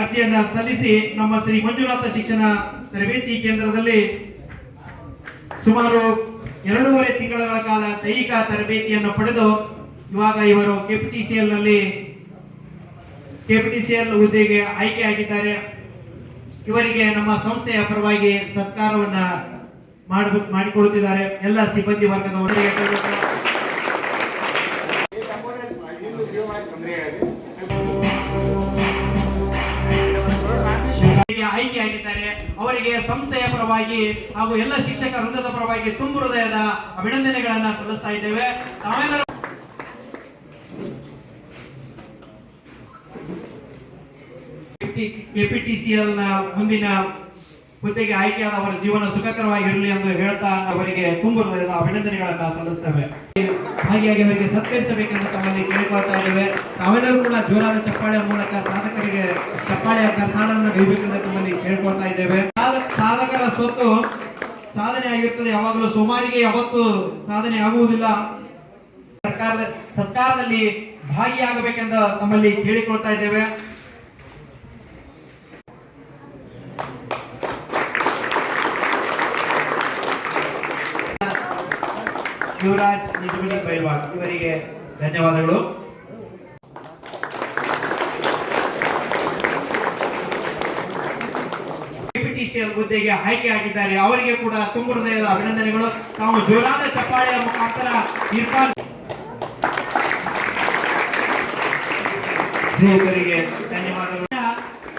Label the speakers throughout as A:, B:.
A: ಅರ್ಜಿಯನ್ನ ಸಲ್ಲಿಸಿ ನಮ್ಮ ಶ್ರೀ ಮಂಜುನಾಥ ಶಿಕ್ಷಣ ತರಬೇತಿ ಕೇಂದ್ರದಲ್ಲಿ ಸುಮಾರು ಎರಡೂವರೆ ತಿಂಗಳ ಕಾಲ ದೈಹಿಕ ತರಬೇತಿಯನ್ನು ಪಡೆದು ಇವಾಗ ಇವರು ಕೆಪಿಟಿಸಿಎಲ್ನಲ್ಲಿ ಕೆಪಿಟಿಸಿಎಲ್ ಹುದ್ದೆಗೆ ಆಯ್ಕೆಯಾಗಿದ್ದಾರೆ. ಇವರಿಗೆ ನಮ್ಮ ಸಂಸ್ಥೆಯ ಪರವಾಗಿ ಸತ್ಕಾರವನ್ನ ಮಾಡಬೇಕು ಮಾಡಿಕೊಳ್ಳುತ್ತಿದ್ದಾರೆ ಎಲ್ಲ ಸಿಬ್ಬಂದಿ ವರ್ಗದವರಿಗೆ ಆಯ್ಕೆಯಾಗಿದ್ದಾರೆ ಅವರಿಗೆ ಸಂಸ್ಥೆಯ ಪರವಾಗಿ ಹಾಗೂ ಎಲ್ಲ ಶಿಕ್ಷಕ ವೃಂದದ ಪರವಾಗಿ ತುಂಬ ಹೃದಯದ ಅಭಿನಂದನೆಗಳನ್ನ ಸಲ್ಲಿಸ್ತಾ ಇದ್ದೇವೆ. ತಾವೆಲ್ಲರೂ ನ ಮುಂದಿನ ಹುದ್ದೆಗೆ ಆಯ್ಕೆಯಾದ ಅವರ ಜೀವನ ಸುಖಕರವಾಗಿರಲಿ ಎಂದು ಹೇಳ್ತಾ ಅವರಿಗೆ ತುಂಬು ಹೃದಯದ ಅಭಿನಂದನೆಗಳನ್ನ ಸಲ್ಲಿಸ್ತೇವೆ. ಹಾಗಾಗಿ ಅವರಿಗೆ ಸತ್ಕರಿಸಬೇಕೆಂದು ತಮ್ಮಲ್ಲಿ ಕೇಳಿಕೊಳ್ತಾ ಇದ್ದೇವೆ. ತಾವೆಲ್ಲರೂ ಕೂಡ ಜೋರಾದ ಚಪ್ಪಾಳೆ ಮೂಲಕ ಸಾಧಕರಿಗೆ ಚಪ್ಪಾಳೆಯ ಕರ್ನಾಟಕವನ್ನು ಗೈಬೇಕೆಂದು ತಮ್ಮಲ್ಲಿ ಕೇಳ್ಕೊಳ್ತಾ ಇದ್ದೇವೆ. ಸಾಧ- ಸಾಧಕರ ಸ್ವತ್ತು ಸಾಧನೆ ಆಗಿರ್ತದೆ. ಯಾವಾಗಲೂ ಸೋಮಾರಿಗೆ ಯಾವತ್ತು ಸಾಧನೆ ಆಗುವುದಿಲ್ಲ. ಸರ್ಕಾರದ, ಸರ್ಕಾರದಲ್ಲಿ ಭಾಗಿಯಾಗಬೇಕೆಂದು ತಮ್ಮಲ್ಲಿ ಕೇಳಿಕೊಳ್ತಾ ಇದ್ದೇವೆ. ಯುವರಾಜ್ ನಿಜಗುಣಿ ಬೈಲ್ವಾಡ್ ಇವರಿಗೆ ಧನ್ಯವಾದಗಳು. ಹುದ್ದೆಗೆ ಆಯ್ಕೆ ಆಗಿದ್ದಾರೆ. ಅವರಿಗೆ ಕೂಡ ತುಂಬ ಹೃದಯದ ಅಭಿನಂದನೆಗಳು. ನಾವು ಜೋರಾದ ಚಪ್ಪಾಳೆಯ ಮುಖಾಂತರ ಇರ್ಫಾನ್ ಸ್ನೇಹಿತರಿಗೆ ಧನ್ಯವಾದಗಳು.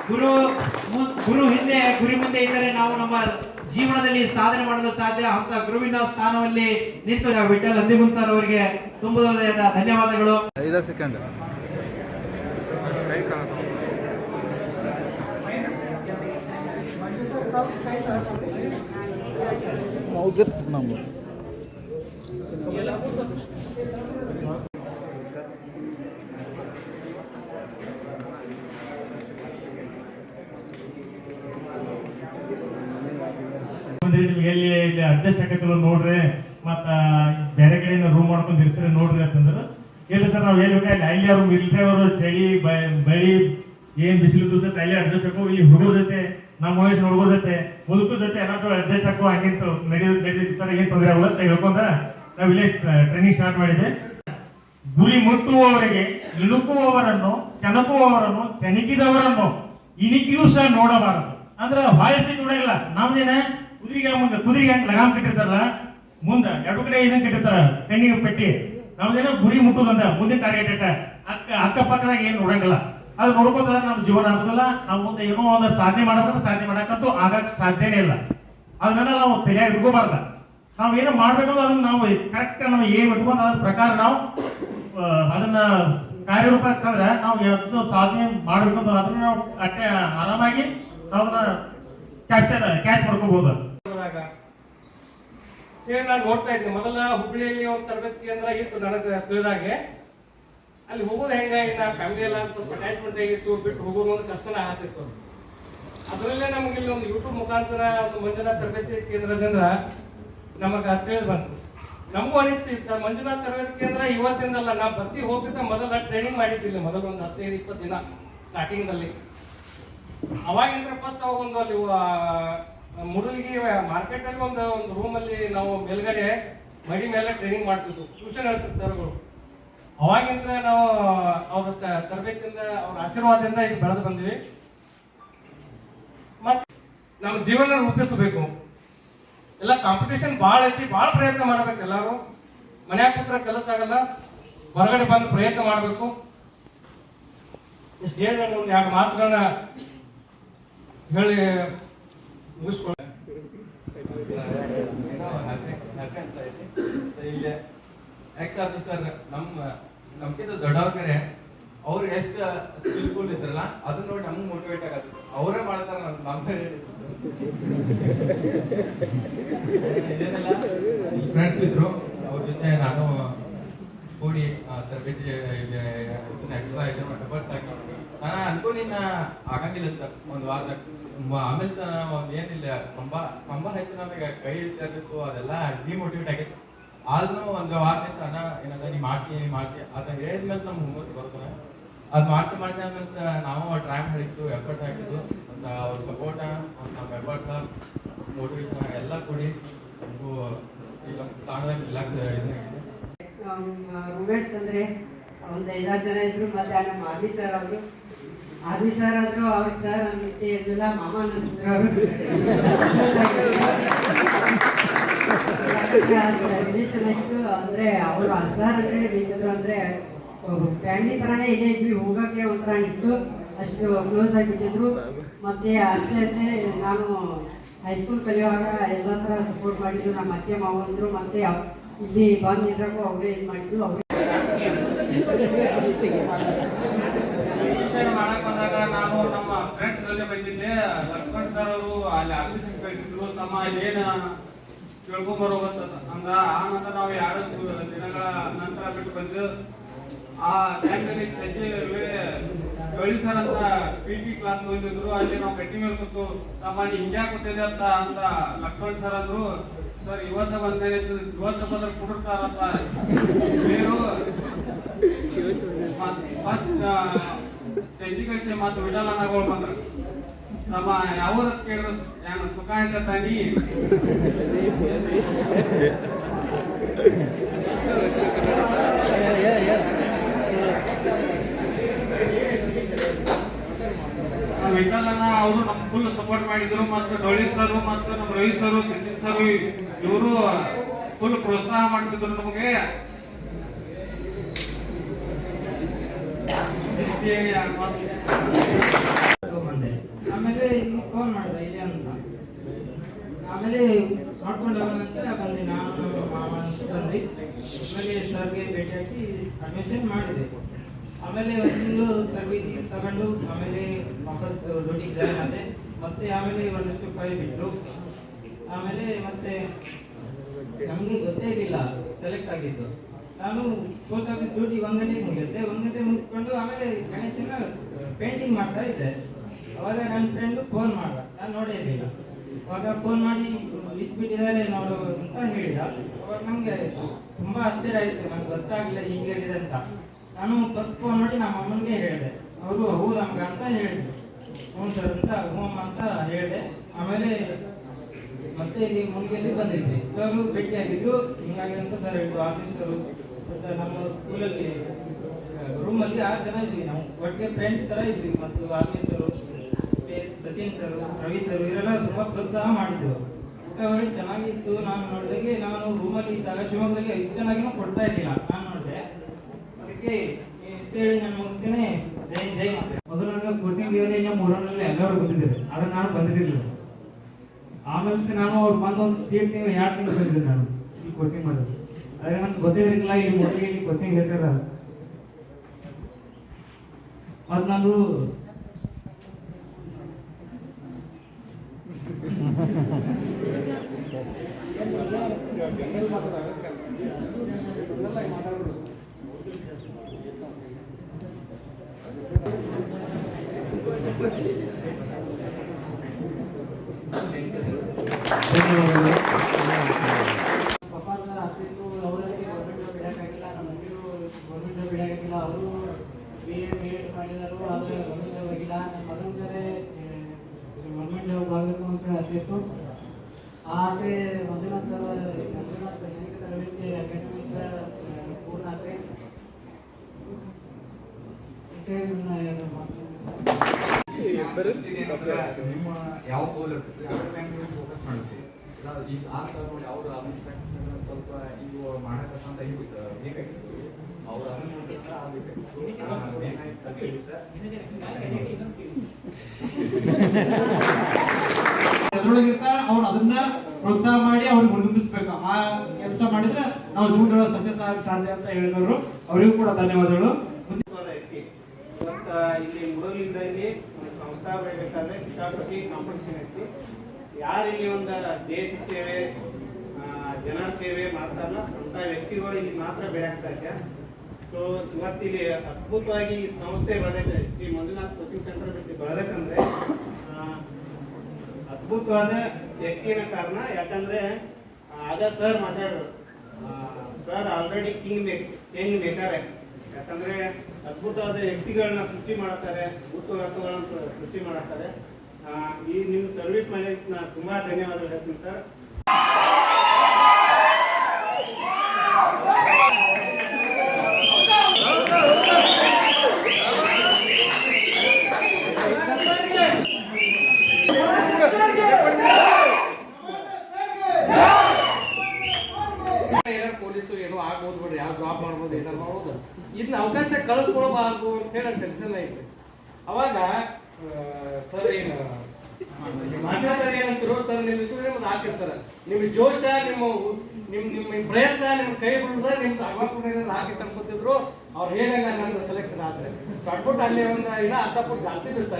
A: ಗುರು ಗುರು ಹಿಂದೆ, ಗುರಿ ಮುಂದೆ ಇದ್ದರೆ ನಾವು ನಮ್ಮ ಜೀವನದಲ್ಲಿ ಸಾಧನೆ ಮಾಡಲು ಸಾಧ್ಯ ಅಂತ ಗುರುವಿನ ಸ್ಥಾನದಲ್ಲಿ ನಿಂತು ವಿಠಲ್ ಅಂದಿಗುನ್ ಸರ್ ಅವರಿಗೆ ತುಂಬ ಹೃದಯದ ಧನ್ಯವಾದಗಳು.
B: ಐದು ಸೆಕೆಂಡ್. ಮುಗಿತ್
C: ನಿಮ್ಗೆ ಎಲ್ಲಿ ಇಲ್ಲಿ ಅಡ್ಜಸ್ಟ್ ಆಗತ್ತಿಲ್ಲ ನೋಡ್ರಿ. ಮತ್ತ ಬೇರೆ ಕಡೆಯಿಂದ ರೂಮ್ ಮಾಡ್ಕೊಂಡ್ ಇರ್ತೀರಿ ನೋಡ್ರಿ ಅಂತಂದ್ರೆ, ಇಲ್ಲ ಸರ್ ನಾವ್ ಎಲ್ಲಿ ಬೇಕಾ ಅಲ್ಲಿ ಅವ್ರು ಮಿಲಿಟರಿ ಅವರು ಚಳಿ ಬಳಿ ಏನ್ ಬಿಸಿಲು ಸರ್ ಅಲ್ಲಿ ಅಡ್ಜಸ್ಟ್ ಹಾಕೋ ಇಲ್ಲಿ ಹುಡುಗರ ಜೊತೆ, ನಮ್ಮ ವಯಸ್ಸು ಹುಡುಗರ ಜೊತೆ, ಮುದುಕರ ಜೊತೆ ಎಲ್ಲರೂ ಅಡ್ಜಸ್ಟ್ ಹಾಕೋ ಹಂಗಿಂತ ನಡೆಯೋದು ಸರ್ ಏನ್ ತೊಂದರೆ ಆಗಲ್ಲ ಅಂತ ಹೇಳ್ಕೊಂಡ ನಾವ್ ಇಲ್ಲೇ ಟ್ರೈನಿಂಗ್ ಸ್ಟಾರ್ಟ್ ಮಾಡಿದೆ ಗುರಿ ಮುಟ್ಟುವವರಿಗೆ ಇಣುಕುವವರನ್ನು, ಕೆಣಕುವವರನ್ನು ಕೆಣಕಿದವರನ್ನು ಇಣಿಕಿಯೂ ಸಹ ನೋಡಬಾರದು. ಅಂದ್ರೆ ಬಾಯಿಸಿ ನೋಡಂಗಿಲ್ಲ. ನಮ್ದೇನ? ಕುದುರೆಗೆ ಮುಂದೆ, ಕುದುರೆಗೆ ಲಗಾಮ್ ಕಟ್ಟಿರ್ತಾರಲ್ಲ, ಮುಂದೆ ಎರಡು ಕಡೆ ಇದನ್ನ ಕಟ್ಟಿರ್ತಾರ, ಕಣ್ಣಿಗೆ ಪೆಟ್ಟಿ. ನಮ್ದೇನ ಗುರಿ ಮುಟ್ಟುದಂದ ಮುಂದೆ ಟಾರ್ಗೆಟ್ ಇಟ್ಟ. ಅಕ್ಕ ಅಕ್ಕಪಕ್ಕದಾಗ ಏನು ನೋಡಂಗಿಲ್ಲ. ಅದು ನೋಡ್ಕೋತಾರ ನಮ್ಮ ಜೀವನ ಆಗುದಿಲ್ಲ, ನಾವು ಮುಂದೆ ಏನೋ ಒಂದು ಸಾಧನೆ ಮಾಡಬೇಕಂದ್ರೆ ಸಾಧನೆ ಮಾಡಕ್ಕಂತೂ ಆಗಕ್ಕೆ ಸಾಧ್ಯನೇ ಇಲ್ಲ. ಅದನ್ನೆಲ್ಲ ನಾವು ತಲೆಯಾಗಿ ಇಟ್ಕೋಬಾರ್ದ ನಾವು ಏನು ಮಾಡ್ಬೇಕಂದ್ರೆ ಅದನ್ನ ನಾವು ಕರೆಕ್ಟ್ ನಾವು ಏನು ಇಟ್ಕೊಂಡು ಅದ್ರ ಪ್ರಕಾರ ನಾವು ಅದನ್ನ ಕಾರ್ಯರೂಪ ಅಂತಂದ್ರೆ ನಾವು ಸಾಧನೆ ಮಾಡ್ಬೇಕಂತ ಅದನ್ನ ನಾವು ಅಟ್ಟೆ ಆರಾಮಾಗಿ ನಾವು ಕ್ಯಾಪ್ಚರ್ ಕ್ಯಾಚ್ ಮಾಡ್ಕೋಬಹುದು
D: ಈಗ ನಾನು ನೋಡ್ತಾ ಇದ್ದೆ ಮೊದಲ ಹುಬ್ಬಳ್ಳಿಯಲ್ಲಿ ಒಂದು ತರಬೇತಿ ಕೇಂದ್ರ ಇತ್ತು ನನಗೆ ತಿಳಿದಾಗೆ. ಅಲ್ಲಿ ಹೋಗೋದು ಹೆಂಗ ಇನ್ನ ಫ್ಯಾಮಿಲಿ ಎಲ್ಲ ಸ್ವಲ್ಪ ಅಟ್ಯಾಚ್ಮೆಂಟ್ ಆಗಿತ್ತು, ಬಿಟ್ಟು ಹೋಗೋದು ಒಂದು ಕಷ್ಟನ ಆಗ್ತಿತ್ತು. ಅದರಲ್ಲೇ ನಮ್ಗೆ ಇಲ್ಲಿ ಒಂದು ಯೂಟ್ಯೂಬ್ ಮುಖಾಂತರ ಒಂದು ಮಂಜುನಾಥ್ ತರಬೇತಿ ಕೇಂದ್ರದಿಂದ ನಮಗೆ ತಿಳಿದು ಬಂತು. ನಮಗೂ ಅನಿಸ್ತಿತ್ತು ಮಂಜುನಾಥ್ ತರಬೇತಿ ಕೇಂದ್ರ ಇವತ್ತಿಂದಲ್ಲ ನಾ ಬರ್ತಿ ಹೋಗಿದ್ದ ಮೊದಲ ಟ್ರೈನಿಂಗ್ ಮಾಡಿದ್ದಿಲ್ಲ, ಮೊದಲ ಒಂದು ಹದಿನೈದು, ಇಪ್ಪತ್ತು ದಿನ ಸ್ಟಾರ್ಟಿಂಗ್ದಲ್ಲಿ ಅವಾಗಿಂದ್ರ ಫಸ್ಟ್ ಅವಾಗ ಒಂದು ಅಲ್ಲಿ ಮುಡಲ್ಗಿ ಮಾರ್ಕೆಟ್ ಅಲ್ಲಿ ಒಂದು ಒಂದು ರೂಮ್ ಅಲ್ಲಿ ನಾವು ಮೇಲ್ಗಡೆ ಮಡಿ ಮೇಲೆ ಟ್ರೈನಿಂಗ್ ಮಾಡ್ತಿದ್ವು. ಟ್ಯೂಷನ್ ಹೇಳ್ತಾರೆ ಸರ್ಗಳು ಅವಾಗಿಂದ ನಾವು, ಅವ್ರ ತರಬೇತಿಯಿಂದ, ಅವ್ರ ಆಶೀರ್ವಾದದಿಂದ ಈಗ ಬೆಳೆದು ಬಂದಿವಿ. ಮತ್ತೆ ನಮ್ಮ ಜೀವನ ರೂಪಿಸಬೇಕು. ಎಲ್ಲ ಕಾಂಪಿಟೇಷನ್ ಭಾಳ ಐತಿ, ಭಾಳ ಪ್ರಯತ್ನ ಮಾಡ್ಬೇಕು ಎಲ್ಲರೂ. ಮನ್ಯಾಗ ಕೂತ್ರ ಕೆಲಸ ಆಗಲ್ಲ, ಹೊರಗಡೆ ಬಂದು ಪ್ರಯತ್ನ ಮಾಡಬೇಕು. ಇಷ್ಟು ಹೇಳಿ ಒಂದು ಎರಡು ಮಾತುಗಳನ್ನ ಹೇಳಿ ಮುಗಿಸ್ಕೊಳ್ಳಿ
E: ಇಲ್ಲಿ ಎಕ್ಸ್ ಸರ್ ನಮ್ಮ ನಮ್ಗಿಂತ ದೊಡ್ಡವ್ರೆ ಅವ್ರು ಎಷ್ಟು ಸ್ಕಿಲ್ಫುಲ್ ಇದ್ರಲ್ಲ ಅದನ್ನ ನೋಡಿ ನಮ್ಗೆ ಮೋಟಿವೇಟ್ ಆಗತ್ತೆ ಅವರೇ ಮಾಡ್ತಾರ ನಮ್ದು ಫ್ರೆಂಡ್ಸ್ ಇದ್ರು ಅವ್ರ ಜೊತೆ ನಾನು ಕೂಡಿ ತರಬೇತಿ ಎಕ್ಸ್ಟ್ರಾ ಇದು ಎಫರ್ಟ್ಸ್ ಹಾಕಿ ನಾನು ಅನ್ಕೊಂಡಿನ ಆಗಂಗಿಲ್ಲ ಅಂತ ಒಂದು ವಾರ ಆಮೇಲೆ ಒಂದು ಏನಿಲ್ಲ, ಕಂಬ ಕಂಬ ಹಚ್ಚಿ ನಮಗೆ ಕೈ ಇರ್ತಿತ್ತು ಅದೆಲ್ಲ ಡಿಮೋಟಿವೇಟ್ ಆಗಿತ್ತು ಆದ್ರೂ ಒಂದು ವಾರ ಅಣ್ಣ ಏನಂದ್ರೆ ನೀ ಮಾಡ್ತೀನಿ ನೀ ಮಾಡ್ತೀನಿ ಅದನ್ನ ಹೇಳಿದ್ಮೇಲೆ ನಮ್ಗೆ ಹುಮ್ಮಸ್ ಬರ್ತಾನೆ ಅದು ಮಾಡ್ತಾ ಮಾಡ್ತಾ ಆಮೇಲೆ ನಾವು ಟ್ರೈ ಮಾಡಿತ್ತು ಎಫರ್ಟ್ ಹಾಕಿದ್ದು, ಅಂತ ಅವ್ರ ಸಪೋರ್ಟ್ ಮತ್ತು ನಮ್ಮ ಎಫರ್ಟ್ಸ್ ಮೋಟಿವೇಶನ್ ಎಲ್ಲ ಕೊಡಿ. ನಮಗೂ ಈಗ ಸ್ಥಾನದಲ್ಲಿ ಇಲ್ಲ
F: ರೂಮೇಟ್ಸ್ ಅಂದ್ರೆ, ಒಂದು ಐದಾರು ಜನ ಇದ್ರು, ಮತ್ತೆ ನಮ್ಮ ಆಫೀಸರ್ ಸರ್ ಅವರು. ಆದಿ ಸರ್ ಆದ್ರು ಅವ್ರ ಸರ್ ಅನ್ನಕ್ಕೆ ಎಲ್ಲ ಮಾಮ ರಿಲೇಷನ್ ಆಯ್ತು, ಅಂದ್ರೆ ಅವರು ಸರ್ ಅಂದ್ರೆ ಬೇಕಿದ್ರು ಅಂದ್ರೆ ಫ್ಯಾಮಿಲಿ ತರಾನೇ ಇದೇ ಇದ್ವಿ ಹೋಗಕ್ಕೆ ಒಂಥರ ಅನಿಸ್ತು. ಅಷ್ಟು ಕ್ಲೋಸ್ ಆಗಿಬಿಟ್ಟಿದ್ರು ಮತ್ತೆ ಅಷ್ಟೇ ಅಲ್ಲದೆ ನಾನು ಹೈಸ್ಕೂಲ್ ಕಲಿಯುವಾಗ ಎಲ್ಲ ಥರ ಸಪೋರ್ಟ್ ಮಾಡಿದ್ರು. ನಮ್ಮ ಅತ್ತೆ ಮಾವಂದ್ರು ಮತ್ತೆ ಇಲ್ಲಿ ಬಂದು ನಿದ್ರಕ್ಕೂ ಅವರೇ ಇದು ಮಾಡಿದ್ರು, ಅವ್ರೇ.
G: ವಿಷಯ ಮಾಡಕ್ ಬಂದಾಗ ನಾನು ನಮ್ಮ ಫ್ರೆಂಡ್ಸ್ ಜೊತೆ ಬಂದಿದ್ದೆ. ಲಕ್ಷ್ಮಣ್ ಸರ್ ಅವರು ಅಲ್ಲಿ ಆಫೀಸಿಗೆ ಕಳಿಸಿದ್ರು. ತಮ್ಮ ಏನ ತಿಳ್ಕೊಂಬರೋ ಅಂದ ಆ ನಂತರ ನಾವು ಎರಡು ದಿನಗಳ ನಂತರ ಬಿಟ್ಟು ಬಂದು ಆ ಟೈಮಲ್ಲಿ ಸಂಜೆ ವೇಳೆ ಗೌಳಿ ಸರ್ ಅಂತ ಪಿ ಟಿ ಕ್ಲಾಸ್ ಹೋಗಿದ್ರು ಅಲ್ಲಿ ನಾವು ಕಟ್ಟಿ ಮೇಲೆ ಕೂತು, ತಮ್ಮ ಹಿಂಗ್ಯಾ ಕೊಟ್ಟಿದೆ ಅಂತ ಅಂತ ಲಕ್ಷ್ಮಣ್ ಸರ್ ಅಂದ್ರು. ಸರ್ ಇವತ್ತ ಬಂದೇ, ಇವತ್ತ ಬಂದ್ರೆ ಕುಡಿರ್ತಾರಂತ ನೀರು ಕಳಿಸಿ ಮತ್ತು ವಿಠಲನಗಳು ಬಂದ್ರು. ನಮ್ಮ ಯಾವ ಕೇಳಿದ್ರು, ನಾನು ಸುಖ ಅಂತ ತಾನಿ ವಿಠಲನ ಅವರು ನಮ್ಗೆ ಫುಲ್ ಸಪೋರ್ಟ್ ಮಾಡಿದ್ರು, ಮತ್ತೆ ಡೊಳ್ಳಿ ಸರ್, ಮತ್ತು ನಮ್ಮ ರವಿ ಸರ್ ಸಚಿನ್ ಸರ್, ಇವರು ಫುಲ್ ಪ್ರೋತ್ಸಾಹ ಮಾಡ್ತಿದ್ರು ನಮಗೆ.
H: ಬಂದೆ ಆಮೇಲೆ ಫೋನ್ ಮಾಡಿದೆ, ಇದೆ ಅಂತ. ಆಮೇಲೆ ನೋಡ್ಕೊಂಡು ಹೋಗೋಣ ಅಂತ ಬಂದೆ ನಾನು ಮಾಮ ಅಂತ ಬಂದ್ವಿ ಆಮೇಲೆ ಸರ್ಗೆ ಭೇಟಿಯಾಗಿ ಅಡ್ಮಿಷನ್ ಮಾಡಿದೆ. ಆಮೇಲೆ ಒಂದು ತರಬೇತಿ ತಗೊಂಡು, ಆಮೇಲೆ ವಾಪಸ್ ಡ್ಯೂಟಿಗೆ ಜಾಯ್ನ್ ಆದೆ. ಮತ್ತೆ ಆಮೇಲೆ ಒಂದಷ್ಟು ಫೈಲ್ ಬಿಟ್ಟರು ಆಮೇಲೆ ಮತ್ತೆ ನಮಗೆ ಗೊತ್ತೇ ಇರಲಿಲ್ಲ ಸೆಲೆಕ್ಟ್ ಆಗಿದ್ದು. ನಾನು ಆಫೀಸ್ ಡ್ಯೂಟಿ ಒಂದು ಗಂಟೆಗೆ ಮುಗಿಯುತ್ತೆ. ಒಂದು ಗಂಟೆ ಮುಗಿಸ್ಕೊಂಡು ಆಮೇಲೆ ಗಣೇಶನ ಪೇಂಟಿಂಗ್ ಮಾಡ್ತಾ ಇದ್ದೆ. ಅವಾಗ ನನ್ನ ಫ್ರೆಂಡು ಫೋನ್ ಮಾಡ್ದ. ನಾನು ನೋಡೇ ಇರಲಿಲ್ಲ. ಅವಾಗ ಫೋನ್ ಮಾಡಿ ಲಿಸ್ಟ್ ಬಿಟ್ಟಿದ್ದಾರೆ ನೋಡು ಅಂತ ಹೇಳಿದ. ಅವಾಗ ನಮಗೆ ತುಂಬ ಆಶ್ಚರ್ಯ ಆಯಿತು. ನನಗೆ ಗೊತ್ತಾಗಲಿಲ್ಲ ಇದೆ ಅಂತ. ನಾನು ಫಸ್ಟ್ ಫೋನ್ ಮಾಡಿ ನಮ್ಮ ಅಮ್ಮನಿಗೆ ಹೇಳಿದೆ. ಅವರು ಹೌದಮ್ಮ ಅಂತ ಹೇಳಿದ್ರು. ಹ್ಞೂ ಸರ್ ಅಂತ ಹೋಮ್ ಅಮ್ಮ ಅಂತ ಹೇಳಿದೆ. ಆಮೇಲೆ ಮತ್ತೆ ಇಲ್ಲಿ ಮುನ್ಗೆಲ್ಲಿ ಬಂದಿದ್ವಿ. ಸರ್ ಭೇಟಿ ಆಗಿದ್ರು ಹಿಂಗಾಗಿದೆ ಅಂತ ಸರ್ ಹೇಳಿದ್ರು ಆಫೀಸರು ನಮ್ಮ ಸ್ಕೂಲಲ್ಲಿ ರೂಮಲ್ಲಿ ಆ ಜನ ಇದ್ವಿ ನಾವು. ಒಟ್ಟಿಗೆ ಫ್ರೆಂಡ್ಸ್ ತರ ಇದ್ವಿ ಮತ್ತು sir Sachin sir Ravi sir ಇವರೆಲ್ಲ ತುಂಬಾ ಪ್ರೋತ್ಸಾಹ ಮಾಡಿದ್ರು. ಊಟ ಚೆನ್ನಾಗಿತ್ತು, ನಾನು ನೋಡಿದಾಗೆ ನಾನು ರೂಮಲ್ಲಿ ಇದ್ದಾಗ ಶಿವಮೊಗ್ಗದಲ್ಲಿ ಇಷ್ಟು ಚೆನ್ನಾಗಿನೂ ಕೊಡ್ತಾ ಇದ್ದಿಲ್ಲ ನಾನು ನೋಡಿದೆ. ಅದಕ್ಕೆ ಇಷ್ಟು ಹೇಳಿ ನಾನು ಮುಗ್ತೇನೆ ಜೈ ಜೈ
A: ಮೊದಲು ನನಗೆ ಕೋಚಿಂಗ್ ಇನ್ನ ಮೂರನಲ್ಲಿ ಎಲ್ಲರೂ ಬಂದಿದ್ದಾರೆ. ಆದ್ರೆ ನಾನು ಬಂದಿರಲಿಲ್ಲ. ಆಮೇಲೆ ನಾನು ಅವ್ರು ಬಂದು ಒಂದು ಏಳು ತಿಂಗಳು, ಎರಡು ತಿಂಗಳು ಬಂದಿದ್ದೆ ನಾನು ಈ ಕೋಚಿಂಗ್ ಮಾಡೋದು. ಆದ್ರೆ ನನ್ಗೆ ಗೊತ್ತಿರಲಿಲ್ಲ ಇಲ್ಲಿ ಮೊದಲಿಗೆ ಇಲ್ಲಿ ಕೋಚಿಂಗ್ ಹೇಳ್ತಾರ ಮತ್ತು ನಾನು
I: ಪಪ್ಪಾನ ಅತ್ತಿಗೂ ಅವರಲ್ಲಿ ಗೌರ್ಮೆಂಟ್ ಜಾಬ್ ಬಿಡೋಕ್ಕಾಗಿಲ್ಲ ನಮ್ಮ ಮಮ್ಮಿಗೂ ಗೌರ್ಮೆಂಟ್ ಜಾಬ್ ಬಿಡೋಕ್ಕಾಗಿಲ್ಲ ಅವರು ಬಿ ಎ ಬಿ ಎಡ್ ಮಾಡಿದರು ಆದರೆ ಗೌರ್ಮೆಂಟ್ ಜಾಬ್ ಆಗಿಲ್ಲ ನಮ್ಮ ಮಗನ ಬೇರೆ ಗೌರ್ಮೆಂಟ್ ಜಾಬ್ ಆಗಬೇಕು ಅಂತೇಳಿ ಆಸೆ ಇತ್ತು ಆ ಆಸೆ ಮಂಜುನಾಥ್ ಸರ್ ಮಂಜುನಾಥ್ ಸೈನಿಕ ತರಬೇತಿ ಅಕಾಡೆಮಿಯಿಂದ ಪೂರ್ಣ ಆದರೆ ಇಷ್ಟೇ ನನ್ನ ಮಾತು.
E: ನಿಮ್ಮ ಯಾವ ಇರ್ತದೆ ಯಾವ ಲ್ಯಾಂಗ್ವೇಜ್ ಫೋಕಸ್ ಮಾಡಿಸಿ ಈಗ ಆ ಸರ್ ನೋಡಿ ಅವ್ರು ಅದನ್ನ ಸ್ವಲ್ಪ ಈಗ ಮಾಡಕ್ಕಂತ ಇದು ಬೇಕಾಗಿತ್ತು. ಅವ್ರು ಬೇಕಾಗಿತ್ತು
A: ಎದ್ರೊಳಗಿರ್ತಾರ ಅವ್ರು ಅದನ್ನ ಪ್ರೋತ್ಸಾಹ ಮಾಡಿ ಅವ್ರಿಗೆ ಮುನ್ನುಗ್ಗಿಸ್ಬೇಕು. ಆ ಕೆಲಸ ಮಾಡಿದ್ರೆ ನಾವು ಜೂನ್ ಸಕ್ಸಸ್ ಆಗಕ್ಕೆ ಸಾಧ್ಯ ಅಂತ ಹೇಳಿದವರು. ಅವರಿಗೂ ಕೂಡ ಧನ್ಯವಾದಗಳು.
J: ಇಲ್ಲಿ ಮುಡಲಿಂದ ಇಲ್ಲಿ ಸಂಸ್ಥಾ ಬೆಳಿಬೇಕಾದ್ರೆ ಸಿಕ್ಕಾಪಟ್ಟಿ ಕಾಂಪಿಟೇಷನ್ ಐತಿ ಯಾರು ಇಲ್ಲಿ ಒಂದು ದೇಶ ಸೇವೆ ಜನ ಸೇವೆ ಮಾಡ್ತಾರಲ್ಲ ಅಂತ ವ್ಯಕ್ತಿಗಳು ಇಲ್ಲಿ ಮಾತ್ರ ಬೆಳೆಸ್ತಾ ಸಾಧ್ಯ ಸೊ ಇವತ್ತು ಇಲ್ಲಿ ಅದ್ಭುತವಾಗಿ ಈ ಸಂಸ್ಥೆ ಬೆಳೆದೈತೆ ಶ್ರೀ ಮಂಜುನಾಥ್ ಕೋಚಿಂಗ್ ಸೆಂಟರ್ ಬೆಳೆದಕ್ಕಂದ್ರೆ ಅದ್ಭುತವಾದ ವ್ಯಕ್ತಿನ ಕಾರಣ ಯಾಕಂದ್ರೆ ಅದ ಸರ್ ಮಾತಾಡ್ರು. ಸರ್ ಆಲ್ರೆಡಿ ಕಿಂಗ್ ಬೇಕು ಕಿಂಗ್ ಬೇಕಾರೆ. ಯಾಕಂದ್ರೆ ಅದ್ಭುತವಾದ ವ್ಯಕ್ತಿಗಳನ್ನ ಸೃಷ್ಟಿ ಮಾಡ್ತಾರೆ ಭೂತಗಳನ್ನ ಸೃಷ್ಟಿ ಮಾಡ್ತಾರೆ. ಈ ನಿಮ್ಮ ಸರ್ವಿಸ್ ಮಾಡಿ ನಾ ತುಂಬಾ ಧನ್ಯವಾದಗಳು ಹೇಳ್ತೀನಿ ಸರ್
D: ಏನಾರು ಪೊಲೀಸು ಏನೋ ಆಗ್ಬೋದು ಬಿಡ್ರಿ ಯಾವ ಜಾಬ್ ಮಾಡ್ಬೋದು ಏನಾರು ಮಾಡ್ಬೋದು ಇದನ್ನ ಅವಕಾಶ ಕಳೆದುಕೊಡಬಾರ್ದು ಅಂತ ಹೇಳಿ ಟೆನ್ಷನ್ ಐತೆ. ಅವಾಗ ಸರ್ ಏನು ಮಾನ್ಯ ಸರ್ ಏನಂತಿರೋ ಸರ್ ನಿಮ್ಮ ನಿಮ್ದು ಸರ್ ನಿಮ್ಮ ಜೋಶ, ನಿಮ್ಮ ನಿಮ್ಮ ನಿಮ್ಮ ಪ್ರಯತ್ನ, ನಿಮ್ಮ ಕೈ ಬಿಡುದ ನಿಮ್ದು ಏನಾದ್ರು ಹಾಕಿ ತಂದ್ಕೊತಿದ್ರು ಅವ್ರು ಹೇಳಂಗ ನನ್ನ ಸೆಲೆಕ್ಷನ್ ಆದ್ರೆ. ಕಟ್ಬಿಟ್ಟು ಅಲ್ಲಿ ಒಂದು ಇನ್ನ ಅರ್ಧ ಜಾಸ್ತಿ ಬೀಳ್ತಾ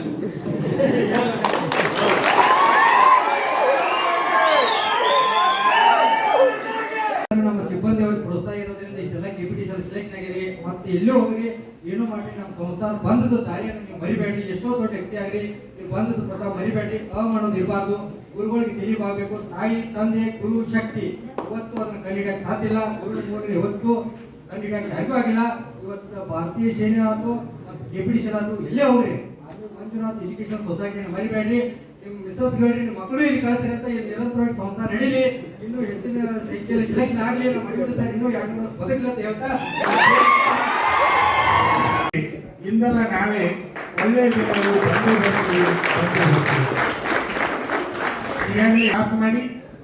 K: ನಮ್ಮ ಸಿಬ್ಬಂದಿ ಅವ್ರಿಗೆ ಪ್ರೋತ್ಸಾಹ ಇರೋದ್ರಿಂದ ಇಷ್ಟೆಲ್ಲ ಕೆಪಿಟಿಷನ್ ಸೆಲೆಕ್ಷನ್ ಆಗಿದೆ ಮತ್ತೆ ಎಲ್ಲೂ ಹೋಗ್ರಿ ಏನು ಮಾಡಿ ನಮ್ಮ ಸಂಸ್ಥಾನ ಬಂದದ್ದು ದಾರಿಯನ್ನು ನೀವು ಮರಿಬೇಡಿ, ಎಷ್ಟೋ ದೊಡ್ಡ ವ್ಯಕ್ತಿ ಆಗ್ರಿ ನೀವು ಬಂದದ್ದು ಪದ ಮರಿಬೇಡಿ ಅವ ಮಾಡೋದು ಇರಬಾರ್ದು, ಗುರುಗಳಿಗೆ ತಿಳಿಯಬಾಗಬೇಕು ತಾಯಿ, ತಂದೆ, ಗುರು, ಶಕ್ತಿ. ಇವತ್ತು ಅದನ್ನು ಕಂಡಿಡಿಯಕ್ಕೆ ಸಾಧ್ಯ ಇಲ್ಲ. ಗುರು ನೋಡ್ರಿ, ಇವತ್ತು ಕಂಡಿಡಿಯಕ್ಕೆ ಸಾಧ್ಯ ಆಗಿಲ್ಲ. ಇವತ್ತು ಭಾರತೀಯ ಸೇನೆ ಆಯ್ತು ಸೇನೆ ಆಯ್ತು ಎಲ್ಲೇ ಹೋಗ್ರಿ. ಅದು ಮಂಜುನಾಥ್ ಎಜುಕೇಶನ್ ಸೊಸೈಟಿಯನ್ನು ಮರಿಬೇಡಿ. ನಿಮ್ಮ ಮಿಸ್ಸಸ್ ಗಳಿಗೆ ನಿಮ್ಮ ಮಕ್ಕಳು ಇಲ್ಲಿ ಕಳಿಸ್ರಿ ಅಂತ ಇಲ್ಲಿ ನಿರಂತರವಾಗಿ ಸಂಸ್ಥಾನ ನಡೀಲಿ. ಇನ್ನೂ ಹೆಚ್ಚಿನ ಸಂಖ್ಯೆಯಲ್ಲಿ ಸೆಲೆಕ್ಷನ್ ಆಗಲಿ, ನಮ್ಮ ಸರ್ ಇನ್ನೂ ಎರಡು ಮೂರು ಬದುಕಲಿ ಅಂತ ಹೇಳ್ತಾ.
L: ಇಂದಲ್ಲ ನಾವೇ ಒಳ್ಳೆಯ ಜನರು ಬರ್ತೀವಿ, ಈಗಾಗಲೇ ಪಾಸ್ ಮಾಡಿ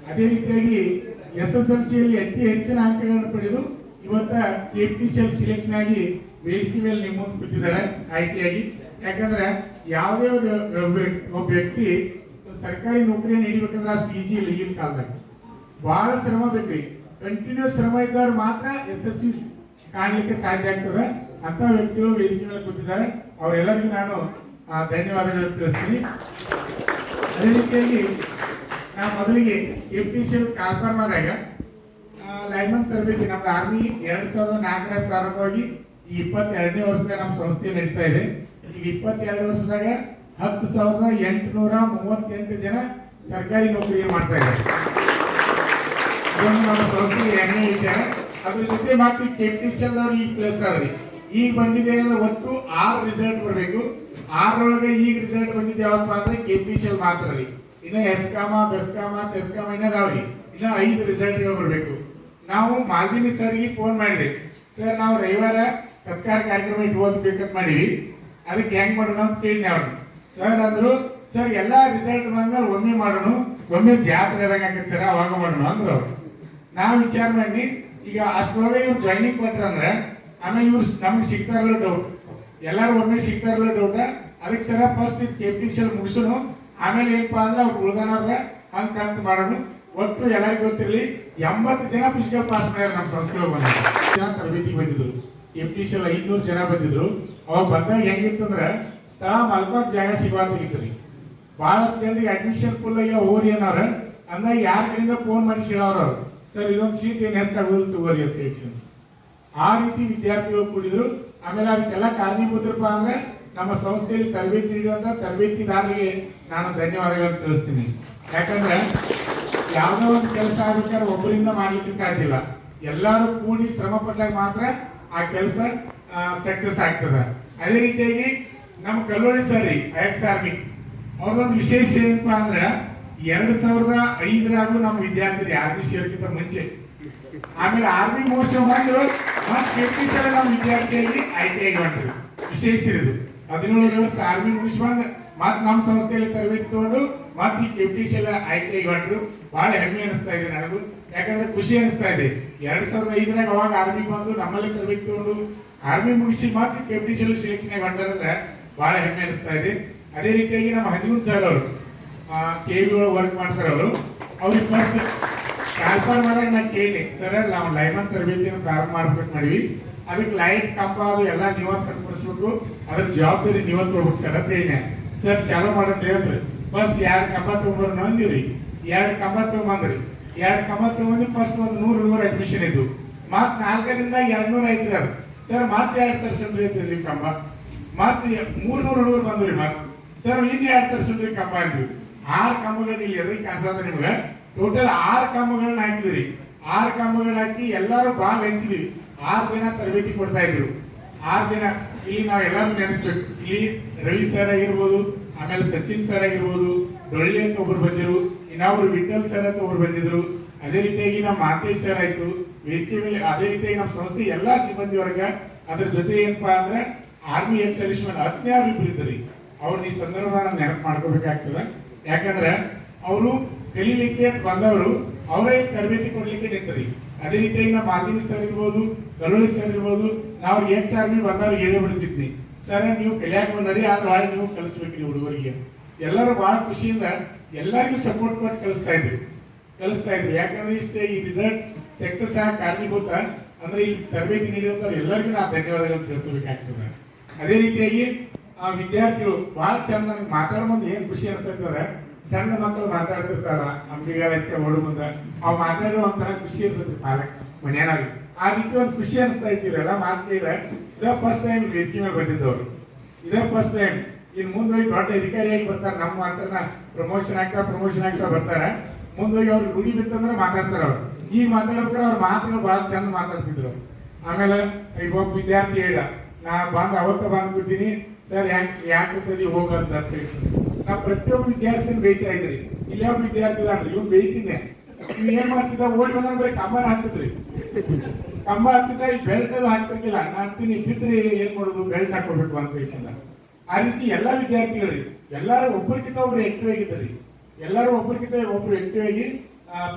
L: ಅದೇ ರೀತಿಯಾಗಿ ಎಸ್ ಎಸ್ ಎಲ್ ಸಿಯಲ್ಲಿ ಅತಿ ಹೆಚ್ಚಿನ ಅಂಕಗಳನ್ನು ಪಡೆದು ಇವತ್ತ ಎಲ್ ಸಿಲೆಕ್ಷನ್ ಆಗಿ ವೇದಿಕೆ ಮೇಲೆ ನಿಮ್ಮ ಮುಂದೆ ಕೂತಿದ್ದಾರೆ ಆಯ್ಕೆಯಾಗಿ. ಯಾಕಂದ್ರೆ ಯಾವುದೇ ಒಬ್ಬ- ವ್ಯಕ್ತಿ ಸರ್ಕಾರಿ ನೌಕರಿಯನ್ನು ಹಿಡಿಬೇಕಂದ್ರೆ ಅಷ್ಟು ಈಜಿ ಇಲ್ಲ ಈಗಿನ ಕಾಲದಾಗ ಬಹಳ ಶ್ರಮ ಬೇಕ್ರಿ ಕಂಟಿನ್ಯೂಸ್ ಶ್ರಮ ಇದ್ದವ್ರು ಮಾತ್ರ ಯಶಸ್ವಿ ಕಾಣ್ಲಿಕ್ಕೆ ಸಾಧ್ಯ ಆಗ್ತದೆ. ಅಂತ ವ್ಯಕ್ತಿಗಳು ವೇದಿಕೆ ಮೇಲೆ ಕೂತಿದ್ದಾರೆ. ಅವರೆಲ್ಲರಿಗೂ ನಾನು ಧನ್ಯವಾದಗಳು ತಿಳಿಸ್ತೀನಿ. ಅದೇ ರೀತಿಯಾಗಿ ನಾ ಮೊದಲಿಗೆ ಎಫ್ಟಿಷಿಯಲ್ ಕಾಲ್ಫಾರ್ಮ್ ಆದಾಗ ಲೈಮನ್ ತರಬೇತಿ ನಮ್ದು ಆರ್ಮಿ ಎರಡ್ ಸಾವಿರದ ನಾಲ್ಕನೇ ಪ್ರಾರಂಭವಾಗಿ ಈ ಇಪ್ಪತ್ತೆರಡನೇ ವರ್ಷದಾಗ ನಮ್ಮ ಸಂಸ್ಥೆ ನಡೀತಾ ಇದೆ. ಈಗ ಇಪ್ಪತ್ತೆರಡು ವರ್ಷದಾಗ ಹತ್ತು ಸಾವಿರದ ಎಂಟುನೂರ ಮೂವತ್ತೆಂಟು ಜನ ಸರ್ಕಾರಿ ನೌಕರಿ ಮಾಡ್ತಾ ಇದ್ದಾರೆ. ಇದೊಂದು ನಮ್ಮ ಸಂಸ್ಥೆಗೆ ಹೆಮ್ಮೆ ವಿಚಾರ. ಅದ್ರ ಜೊತೆ ಮತ್ತೆ ಟೆಕ್ನಿಷಿಯನ್ ಅವ್ರು ಈಗ ಪ್ಲಸ್ ಆದ್ರಿ ಈಗ ಬಂದಿದೆ ಅಂದ್ರೆ ಒಟ್ಟು ಆರು ರಿಸಲ್ಟ್ ಬರಬೇಕು. ಆರೊಳಗೆ ಈಗ ರಿಸಲ್ಟ್ ಬಂದಿದೆ ಯಾವಪ್ಪ ಅಂದ್ರೆ ಕೆಪಿಟಿಷನ್ ಮಾತ್ರ ರೀ ಇನ್ನ ಎಸ್ಕಾಮ ಬೆಸ್ಕಾಮ ಚೆಸ್ಕಾಮ ಇನ್ನದಾವ್ರಿ ಇನ್ನು ಐದು ರಿಸಲ್ಟ್ಗಳು ಬರಬೇಕು. ನಾವು ಮಾಲ್ದಿನಿ ಸರ್ಗೆ ಫೋನ್ ಮಾಡಿದೆ. ಸರ್ ನಾವು ರವಿವಾರ ಸರ್ಕಾರ ಕಾರ್ಯಕ್ರಮ ಇಟ್ಕೋಬೇಕಂತ ಮಾಡೀವಿ. ಅದಕ್ಕೆ ಹೆಂಗ್ ಮಾಡೋಣ ಅಂತ ಕೇಳಿದ್ವಿ ಅವ್ರು ಸರ್ ಅಂದ್ರು ಸರ್ ಎಲ್ಲಾ ರಿಸಲ್ಟ್ ಬಂದ್ಮೇಲೆ ಒಮ್ಮೆ ಮಾಡೋಣ. ಒಮ್ಮೆ ಜಾತ್ರೆ ಆದಂಗೆ ಸರ್, ಅವಾಗ ಮಾಡೋಣ ಅಂದ್ರು ನಾವು ವಿಚಾರ ಮಾಡಿ ಈಗ ಅಷ್ಟರೊಳಗೆ ಇವ್ರು ಜಾಯ್ನಿಂಗ್ ಕೊಟ್ರಂದ್ರೆ ಆಮೇಲೆ ಇವ್ರು ನಮ್ಗೆ ಸಿಗ್ತಾರಲ್ಲ ಡೌಟ್ ಎಲ್ಲರೂ ಒಮ್ಮೆ ಸಿಗ್ತಾರಲ್ಲ ಡೌಟ್ ಅದಕ್ಕೆ ಸರ ಫಸ್ಟ್ ಕೆಪಿಟಿಷನ್ ಮುಗಿಸೋನು. ಆಮೇಲೆ ಏನಪ್ಪಾ ಅಂದ್ರೆ ಅವ್ರು ಉಳ್ದಾನವ್ರ ಅಂತ ಅಂತ ಮಾಡೋಣ ಒಟ್ಟು ಎಲ್ಲರಿಗೂ ಗೊತ್ತಿರಲಿ, ಎಂಬತ್ತು ಜನ ಫಿಸಿಕಲ್ ಪಾಸ್ ಮಾಡ್ಯಾರ ನಮ್ಮ ಸಂಸ್ಥೆ ಬಂದಿದ್ರು. ಜನ ತರಬೇತಿಗೆ ಬಂದಿದ್ರು. ಕೆಪಿಟಿಷನ್ ಐದ್ನೂರು ಜನ ಬಂದಿದ್ರು. ಅವಾಗ ಬಂದಾಗ ಹೆಂಗಿತ್ತಂದ್ರ ಸ್ಥಳ ಮಲ್ಕೋಕ್ ಜಾಗ ಸಿಗುವಂತಾಗಿತ್ತು ರೀ. ಭಾಳಷ್ಟು ಜನರಿಗೆ ಅಡ್ಮಿಷನ್ ಫುಲ್ ಆಗ್ಯಾವ ಹೋರಿ ಏನಾರ ಅಂದಾಗ ಯಾರ ಕಡೆಯಿಂದ ಫೋನ್ ಮಾಡಿ ಅವ್ರು? ಸರ್ ಇದೊಂದು ಸೀಟ್ ಏನು ಹೆಚ್ಚಾಗೋದು ತಗೋರಿ ಅಂತ ಹೇಳಿ ಆ ರೀತಿ ವಿದ್ಯಾರ್ಥಿಗಳು ಕೂಡಿದ್ರು. ಆಮೇಲೆ ಅದಕ್ಕೆಲ್ಲ ಕಾರಣೀಭೂತರಪ್ಪ ಅಂದ್ರೆ ನಮ್ಮ ಸಂಸ್ಥೆಯಲ್ಲಿ ತರಬೇತಿ ನೀಡಿದಂತ ತರಬೇತಿದಾರರಿಗೆ ನಾನು ಧನ್ಯವಾದಗಳನ್ನು ತಿಳಿಸ್ತೀನಿ. ಯಾಕಂದ್ರೆ ಯಾವುದೋ ಒಂದು ಕೆಲಸ ಆಗ್ಬೇಕಾದ್ರೆ ಒಬ್ಬರಿಂದ ಮಾಡ್ಲಿಕ್ಕೆ ಸಾಧ್ಯ ಇಲ್ಲ. ಎಲ್ಲರೂ ಕೂಡಿ ಶ್ರಮ ಪಟ್ಟಾಗ ಮಾತ್ರ ಆ ಕೆಲಸ ಸಕ್ಸಸ್ ಆಗ್ತದ. ಅದೇ ರೀತಿಯಾಗಿ ನಮ್ಮ ಕಲ್ಲೋಳಿ ಸರ್ ರೀ ಎಕ್ಸ್ ಆರ್ಮಿ ಅವ್ರದೊಂದು ವಿಶೇಷ ಏನಪ್ಪಾ ಅಂದ್ರೆ ಎರಡ್ ಸಾವಿರದ ಐದರಾಗೂ ನಮ್ಮ ವಿದ್ಯಾರ್ಥಿಗಳು ಆರ್ಮಿ ಸೇರ್ಕಿಂತ ಮುಂಚೆ. ಆಮೇಲೆ ಆರ್ಮಿ ಮೋರ್ಚೆ ಬಂದು ಮತ್ತೆ ನಮ್ಮ ವಿದ್ಯಾರ್ಥಿಯಾಗಿ ಆಯ್ಕೆಯಾಗಿ ಹೊಂಟ್ರು ವಿಶೇಷ ಇದು ಹದಿನೇಳು ವರ್ಷ ಆರ್ಮಿ ಮುಗಿಸಿ ಬಂದು ಮತ್ತೆ ನಮ್ಮ ಸಂಸ್ಥೆಯಲ್ಲಿ ತರಬೇತಿ ತಗೊಂಡು ಮತ್ತೆ ಈ ಕೆಪಿಟಿಷನ್ ಆಯ್ಕೆಯಾಗಿ ಹೊಂಟ್ರು ಬಹಳ ಹೆಮ್ಮೆ ಅನಿಸ್ತಾ ಇದೆ ನನಗೂ. ಯಾಕಂದ್ರೆ ಖುಷಿ ಅನಿಸ್ತಾ ಇದೆ. ಎರಡ್ ಸಾವಿರದ ಐದರಾಗ ಅವಾಗ ಆರ್ಮಿ ಬಂದು ನಮ್ಮಲ್ಲಿ ತರಬೇತಿ ತಗೊಂಡು ಆರ್ಮಿ ಮುಗಿಸಿ ಮತ್ತೆ ಫಿಫ್ಟಿ ಸೆಲೆಕ್ಷನ್ ಆಗಿ ಹೊಂಟಾರಂದ್ರೆ ಬಹಳ ಹೆಮ್ಮೆ ಅನಿಸ್ತಾ ಇದೆ. ಅದೇ ರೀತಿಯಾಗಿ ನಮ್ಮ ಹನಿಮೂನ್ ಸರ್ ಅವರು ಕೆ ವಿ ವರ್ಕ್ ಮಾಡ್ತಾರೆ ಅವರು. ಅವ್ರಿಗೆ ಫಸ್ಟ್ ಟ್ರಾನ್ಸ್ಫರ್ ಮಾಡಾಗ ನಾನು ಕೇಳಿ ಸರ್ ನಾವು ಲೈಮನ್ ತರಬೇತಿಯನ್ನು ಪ್ರಾರಂಭ ಮಾಡ್ಬೇಕು ಮಾಡಿವಿ. ಅದಕ್ಕೆ ಲೈಟ್ ಕಂಬ ಅದು ಎಲ್ಲ ನೀವ ಕಟ್ಕೊಡಿಸ್ಬೇಕು ಅದ್ರ ಜವಾಬ್ದಾರಿ ನೀವ ತಗೋಬೇಕು ಸರ್, ಅಂತ ಹೇಳಿ ಸರ್, ಚಾಲೂ ಮಾಡೋದು ಹೇಳ್ರಿ ಫಸ್ಟ್ ಎರಡು ಕಂಬ ತಗೊಂಡ್ಬರೋಣ ಅಂದಿವ್ರಿ ಎರಡು ಕಂಬ ತಗೊಂಬಂದ್ರಿ. ಎರಡು ಕಂಬ ತೊಗೊಂಡು ಫಸ್ಟ್ ಒಂದು ನೂರು ಹುಡುಗರು ಅಡ್ಮಿಷನ್ ಇದ್ದು. ಮತ್ ನಾಲ್ಕರಿಂದ ಎರಡು ನೂರು ಐತ್ರಿ ಅದು. ಸರ್ ಮತ್ತೆ ಎರಡು ತರ್ಸನ್ರಿ ಅಂತಿದ್ವಿ ಕಂಬ ಮತ್ತೆ ಮೂರು ನೂರು ಹುಡುಗರು ಬಂದ್ರಿ ಮತ್. ಸರ್ ಇನ್ನು ಎರಡು ತರ್ಸನ್ರಿ ಕಂಬ ಅಂದ್ವಿ. ಆರು ಕಂಬಗಳು ಇಲ್ಲಿ ಎದುರಿಗೆ ಕಾಣಿಸದ ನಿಮ್ಗೆ ಟೋಟಲ್ ಆರು ಕಂಬಗಳನ್ನ ಹಾಕಿದ್ರಿ. ಆರು ಕಂಬಗಳನ್ನ ಹಾಕಿ ಎಲ್ಲರೂ ಬಾಲ್ ಹಂಚಿದ್ವಿ. ಆರು ಜನ ತರಬೇತಿ ಕೊಡ್ತಾ ಇದ್ರು. ಆರು ಜನ, ಇಲ್ಲಿ ನಾವು ಎಲ್ಲರೂ ನೆನೆಸ್ಬೇಕು. ಇಲ್ಲಿ ರವಿ ಸರ್ ಆಗಿರ್ಬೋದು, ಆಮೇಲೆ ಸಚಿನ್ ಸರ್ ಆಗಿರ್ಬೋದು, ಡೊಳ್ಳಿ ಅಂತ ಒಬ್ರು ಬಂದಿರು ಇನ್ನೊಬ್ರು ವಿಠಲ್ ಸರ್ ಅಂತ ಒಬ್ರು ಬಂದಿದ್ರು. ಅದೇ ರೀತಿಯಾಗಿ ನಮ್ಮ ಮಾತೇಶ್ ಸರ್ ಆಯ್ತು, ವೇದಿಕೆ ಅದೇ ರೀತಿಯಾಗಿ ನಮ್ಮ ಸಂಸ್ಥೆ ಎಲ್ಲಾ ಸಿಬ್ಬಂದಿ ವರ್ಗ, ಅದ್ರ ಜೊತೆ ಏನಪ್ಪಾ ಅಂದ್ರೆ ಆರ್ಮಿ ಎಕ್ಸ್ ಹದಿನಾರು ಇದ್ರಿ ಅವ್ರನ್ನ ಈ ಸಂದರ್ಭದಾಗ ನೆನಪು ಮಾಡ್ಕೋಬೇಕಾಗ್ತದೆ. ಯಾಕಂದ್ರೆ ಅವರು ಕಲೀಲಿಕ್ಕೆ ಬಂದವರು ಅವರೇ ತರಬೇತಿ ಕೊಡ್ಲಿಕ್ಕೆ ನಿಂತರಿ. ಅದೇ ರೀತಿಯಾಗಿ ನಮ್ಮ ಮಾತಿನ ಸರ್ ಇರ್ಬೋದು ಗಲೋಳಿ ಸರ್ ಇರ್ಬೋದು, ನಾವು ಏಟ್ ಸಾರ್ ಬಿ ಬಂದವ್ರು ಹೇಳಿ ಬಿಡ್ತಿದ್ವಿ ಸರ್, ನೀವು ಕಲಿಯಾಕ ಬಂದರಿ, ಆದ್ರೆ ಭಾಳ ನೀವು ಕಲಿಸ್ಬೇಕ್ರಿ ಹುಡುಗರಿಗೆ. ಎಲ್ಲರೂ ಬಹಳ ಖುಷಿಯಿಂದ ಎಲ್ಲರಿಗೂ ಸಪೋರ್ಟ್ ಮಾಡಿ ಕಲಿಸ್ತಾ ಇದ್ರು. ಕಲಿಸ್ತಾ ಇದ್ರು. ಯಾಕಂದ್ರೆ ಇಷ್ಟೇ ಈ ರಿಸಲ್ಟ್ ಸಕ್ಸಸ್ ಆಗಿ ಕಾರಣೀಭೂತ ಅಂದ್ರೆ ಈ ತರಬೇತಿ ನೀಡಿದಂತ ಎಲ್ಲರಿಗೂ ನಾವು ಧನ್ಯವಾದಗಳನ್ನು ತಿಳಿಸಬೇಕಾಗ್ತದೆ. ಅದೇ ರೀತಿಯಾಗಿ ಆ ವಿದ್ಯಾರ್ಥಿಗಳು ಬಹಳ ಚಂದ ನನಗೆ ಮಾತಾಡೋ ಮುಂದೆ ಏನು ಖುಷಿ ಅನಿಸ್ತೈತಂದ್ರೆ ಸಣ್ಣ ಮಕ್ಕಳು ಮಾತಾಡ್ತಿರ್ತಾರ ಹೆಚ್ಚ ಓಡು ಮುಂದೆ ಅವ್ ಮಾತಾಡೋ ಒಂಥರ ಖುಷಿ ಇರ್ತೈತಿ ಪಾಲಕ್ ಮನೇನಾಗಲಿ ಆ ರೀತಿ ಒಂದು ಖುಷಿ ಅನಿಸ್ತಾ ಇದ್ದೀರಲ್ಲ ಮಾತಾಡಿದ್ರೆ ಇದೇ ಫಸ್ಟ್ ಟೈಮ್ ವೇದಿಕೆ ಮೇಲೆ ಬಂದಿದ್ದವ್ರು. ಇದೇ ಫಸ್ಟ್ ಟೈಮ್ ಇನ್ನು ಮುಂದೆ ಹೋಗಿ ದೊಡ್ಡ ಅಧಿಕಾರಿಯಾಗಿ ಬರ್ತಾರೆ, ನಮ್ಮ ಮಾತನ್ನ ಪ್ರಮೋಷನ್ ಆಗ್ತಾ ಪ್ರಮೋಷನ್ ಆಗ್ತಾ ಬರ್ತಾರೆ, ಮುಂದೆ ಹೋಗಿ ಗುಡಿ ರೂಢಿ ಬಿತ್ತಂದ್ರೆ ಮಾತಾಡ್ತಾರೆ ಅವ್ರು. ಈಗ ಮಾತಾಡ್ಬೇಕಾದ್ರೆ ಅವ್ರ ಮಾತುಗಳು ಬಹಳ ಚಂದ ಮಾತಾಡ್ತಿದ್ರು. ಆಮೇಲೆ ಈಗ ಒಬ್ಬ ವಿದ್ಯಾರ್ಥಿ ಹೇಳ್ದ, ನಾ ಬಂದು ಅವತ್ತ ಬಂದ್ಬಿಟ್ಟಿನಿ ಸರ್ ಯಾಕೆ ಹೋಗ್ತದಿ ಹೋಗಂತ ಹೇಳಿ ನಾ ಪ್ರತಿಯೊಬ್ಬ ವಿದ್ಯಾರ್ಥಿನ ಬೈತಾ ಇದ್ರಿ ಇಲ್ಲೇ ವಿದ್ಯಾರ್ಥಿ ಅಂದ್ರೆ ಇವ್ನು ಬೈತೀನಿ ಇವ್ ಏನ್ ಮಾಡ್ತಿದ್ದ? ಓಡಿ ಬಂದ್ರೆ ಬರೀ ಕಂಬನ ಹಾಕ್ತಿದ್ರಿ. ಕಂಬ ಹಾಕ್ತಿದ್ದ, ಈ ಬೆಲ್ಟ್ ಅದು ಹಾಕಬೇಕಿಲ್ಲ. ನಾ ಅಂತೀನಿ ಬಿದ್ರಿ ಏನ್ ಮಾಡೋದು? ಬೆಲ್ಟ್ ಹಾಕೋಬೇಕು ಅಂತ ಹೇಳಿ ಆ ರೀತಿ ಎಲ್ಲಾ ವಿದ್ಯಾರ್ಥಿಗಳು ಎಲ್ಲಾರು ಒಬ್ಬರಿಗಿಂತ ಒಬ್ರು ಆಕ್ಟಿವ್ ಆಗಿದ್ರಿ ಎಲ್ಲರೂ ಒಬ್ಬರಿಗಿಂತ ಒಬ್ರು ಆಕ್ಟಿವ್ ಆಗಿ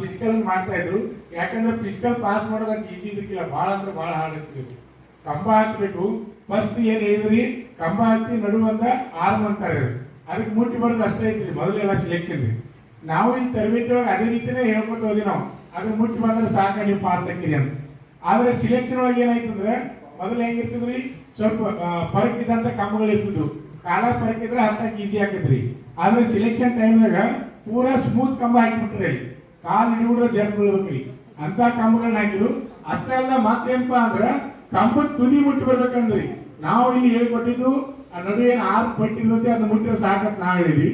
L: ಫಿಸಿಕಲ್ ಮಾಡ್ತಾ ಇದ್ರು. ಯಾಕಂದ್ರೆ ಫಿಸಿಕಲ್ ಪಾಸ್ ಮಾಡೋದಕ್ಕೆ ಈಜಿ ಇದಕ್ಕಿಲ್ಲ ಬಹಳ ಅಂದ್ರೆ ಬಹಳ ಹಾರ್ಡ್ ಇರ್ತಿದ್ರು ಕಂಬ ಹಾಕ್ಬೇಕು. ಫಸ್ಟ್ ಏನ್ ಹೇಳಿದ್ರಿ? ಕಂಬ ಹಾಕಿ ನಡುವಂದ ಆರ್ಮ್ ಅಂತಾರೆ ಅದಕ್ಕೆ ಮುಟ್ಟಿ ಬರೋದು ಅಷ್ಟೇ ಐತ್ರಿ ಮೊದಲೆಲ್ಲ ಸಿಲೆಕ್ಷನ್ ರೀ ನಾವು ಇಲ್ಲಿ ತರಬೇತಿ ಒಳಗೆ ಅದೇ ರೀತಿನೇ ಹೇಳ್ಕೊತ ಹೋದಿ ನಾವು. ಅದನ್ನ ಮುಟ್ಟಿ ಬಂದ್ರೆ ಸಾಕ ನೀವು ಪಾಸ್ ಹಾಕಿರಿ ಅಂತ. ಆದ್ರೆ ಸಿಲೆಕ್ಷನ್ ಒಳಗೆ ಏನಾಯ್ತಂದ್ರೆ, ಮೊದಲು ಹೆಂಗಿರ್ತದ್ರಿ? ಸ್ವಲ್ಪ ಫರಕ್ ಇದ್ದಂತ ಕಂಬಗಳು ಇರ್ತಿದ್ವು. ಕಾಲ ಪರಕಿದ್ರೆ ಹತ್ತಕ್ಕೆ ಈಜಿ ಹಾಕಿದ್ರಿ ಆದ್ರೆ ಸಿಲೆಕ್ಷನ್ ಟೈಮ್ದಾಗ ಪೂರಾ ಸ್ಮೂತ್ ಕಂಬ ಹಾಕಿಬಿಟ್ರಿ ಅಲ್ಲಿ ಕಾಲು ಹಿಡಿಬಿಡ್ರೆ ಜನಗಳು ಅಂತ ಕಂಬಗಳನ್ನ ಹಾಕಿರು ಅಷ್ಟೇ ಅಲ್ಲ ಮತ್ತೇನಪ್ಪ ಅಂದ್ರೆ, ಕಂಬದ ತುದಿ ಮುಟ್ಟಿ ಬರ್ಬೇಕಂದ್ರಿ. ನಾವು ಇಲ್ಲಿ ಹೇಳ್ಕೊಟ್ಟಿದ್ದು, ಆ ನಡುವೆ ಆರು ಪಟ್ಟಿರ್ತೈತಿ ಅದನ್ನ ಮುಟ್ಟಿದ್ರೆ ಸಾಕಂತ ನಾವ್ ಹೇಳಿದ್ವಿ.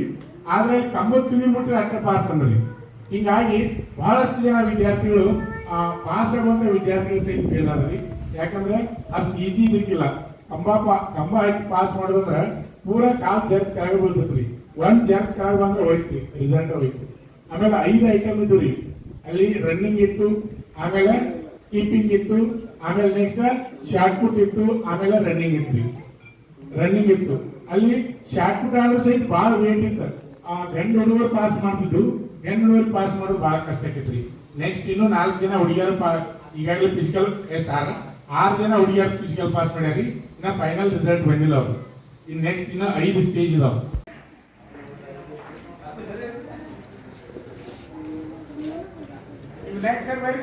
L: ಆದ್ರೆ ಕಂಬದ ತಿಂಗಳು ಮುಟ್ಟಿದ್ರೆ ಅಷ್ಟೇ ಪಾಸ್ ಅಂದ್ರಿ ಹಿಂಗಾಗಿ ಬಹಳಷ್ಟು ಜನ ವಿದ್ಯಾರ್ಥಿಗಳು ಪಾಸ್ ಆಗುವಂತ ವಿದ್ಯಾರ್ಥಿಗಳು ಸಹಿತ ಕೇಳಾದ್ರಿ ಯಾಕಂದ್ರೆ ಅಷ್ಟು ಈಜಿ ಇದಕ್ಕಿಲ್ಲ ಕಂಬ ಪಾ, ಕಂಬ ಹಾಕಿ ಪಾಸ್ ಮಾಡೋದಂದ್ರೆ ಪೂರ ಕಾಲ್ ಜರ್ಕ್ ಕೆಳಗೆ ಬೀಳ್ತೈತ್ರಿ. ಒಂದ್ ಜರ್ಕ್ ಕೆಳಗೆ ಬಂದ್ರೆ ಹೋಯ್ತು ರಿಸಲ್ಟ್ ಹೋಯ್ತು ಆಮೇಲೆ ಐದು ಐಟಮ್ ಇದ್ದು ರೀ ಅಲ್ಲಿ ರನ್ನಿಂಗ್ ಇತ್ತು. ಆಮೇಲೆ ಸ್ಕೀಪಿಂಗ್ ಇತ್ತು ಆಮೇಲೆ ನೆಕ್ಸ್ಟ್ ಶಾರ್ಟ್ ಪುಟ್ ಇತ್ತು ಆಮೇಲೆ ರನ್ನಿಂಗ್ ಇತ್ತು. ರನ್ನಿಂಗ್ ಇತ್ತು. ಅಲ್ಲಿ ಶಾರ್ಟ್ ಪುಟ್ ಆದ್ರೂ ಸಹಿತ ಬಹಳ ವೇಟ್ ಇತ್ತು. ಆ ಗಂಡು ಹುಡುಗರು ಪಾಸ್ ಮಾಡ್ತಿದ್ದು ಹೆಣ್ಣು ಹುಡುಗರು ಪಾಸ್ ಮಾಡೋದು ಬಹಳ ಕಷ್ಟ ಆಕೈತ್ರಿ ನೆಕ್ಸ್ಟ್ ಇನ್ನು ನಾಲ್ಕು ಜನ ಹುಡುಗಿಯರು ಪಾ ಈಗಾಗಲೇ ಫಿಸಿಕಲ್ ಎಷ್ಟು ಆರ ಆರು ಜನ ಹುಡುಗಿಯರು ಫಿಸಿಕಲ್ ಪಾಸ್ ಮಾಡ್ಯಾರಿ. ಇನ್ನ ಫೈನಲ್ ರಿಸಲ್ಟ್ ಬಂದಿಲ್ಲ ಅವರು. ಇನ್ನು ನೆಕ್ಸ್ಟ್ ಇನ್ನು ಐದು ಸ್ಟೇಜ್ ಇದಾವೆ. Next, ಸರ್ ಬರ್ರಿ